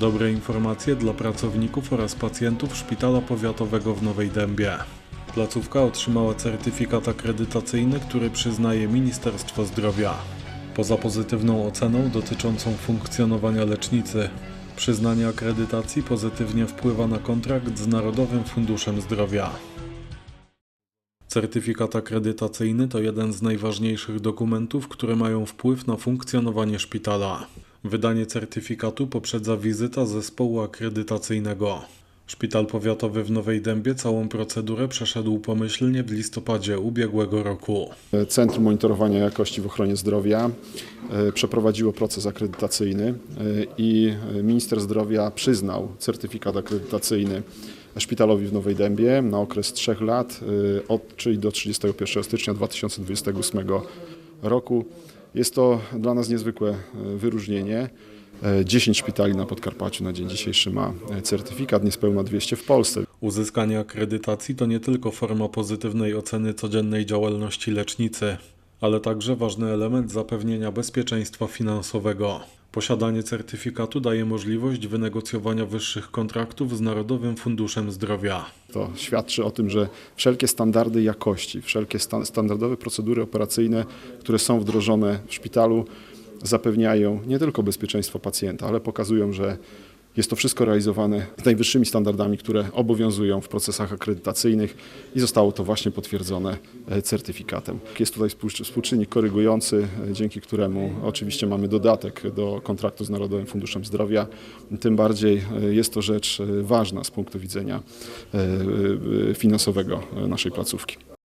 Dobre informacje dla pracowników oraz pacjentów Szpitala Powiatowego w Nowej Dębie. Placówka otrzymała certyfikat akredytacyjny, który przyznaje Ministerstwo Zdrowia. Poza pozytywną oceną dotyczącą funkcjonowania lecznicy, przyznanie akredytacji pozytywnie wpływa na kontrakt z Narodowym Funduszem Zdrowia. Certyfikat akredytacyjny to jeden z najważniejszych dokumentów, które mają wpływ na funkcjonowanie szpitala. Wydanie certyfikatu poprzedza wizyta zespołu akredytacyjnego. Szpital powiatowy w Nowej Dębie całą procedurę przeszedł pomyślnie w listopadzie ubiegłego roku. Centrum Monitorowania Jakości w Ochronie Zdrowia e, przeprowadziło proces akredytacyjny e, i minister zdrowia przyznał certyfikat akredytacyjny szpitalowi w Nowej Dębie na okres trzech lat, e, od, czyli do 31 stycznia 2028 roku. Jest to dla nas niezwykłe e, wyróżnienie. E, 10 szpitali na Podkarpaciu na dzień dzisiejszy ma e, certyfikat, niespełna 200 w Polsce. Uzyskanie akredytacji to nie tylko forma pozytywnej oceny codziennej działalności lecznicy, ale także ważny element zapewnienia bezpieczeństwa finansowego. Posiadanie certyfikatu daje możliwość wynegocjowania wyższych kontraktów z Narodowym Funduszem Zdrowia. To świadczy o tym, że wszelkie standardy jakości, wszelkie stan- standardowe procedury operacyjne, które są wdrożone w szpitalu, zapewniają nie tylko bezpieczeństwo pacjenta, ale pokazują, że jest to wszystko realizowane z najwyższymi standardami, które obowiązują w procesach akredytacyjnych i zostało to właśnie potwierdzone e, certyfikatem. Jest tutaj współcz- współczynnik korygujący, e, dzięki któremu oczywiście mamy dodatek do kontraktu z Narodowym Funduszem Zdrowia. Tym bardziej e, jest to rzecz ważna z punktu widzenia finansowego naszej placówki.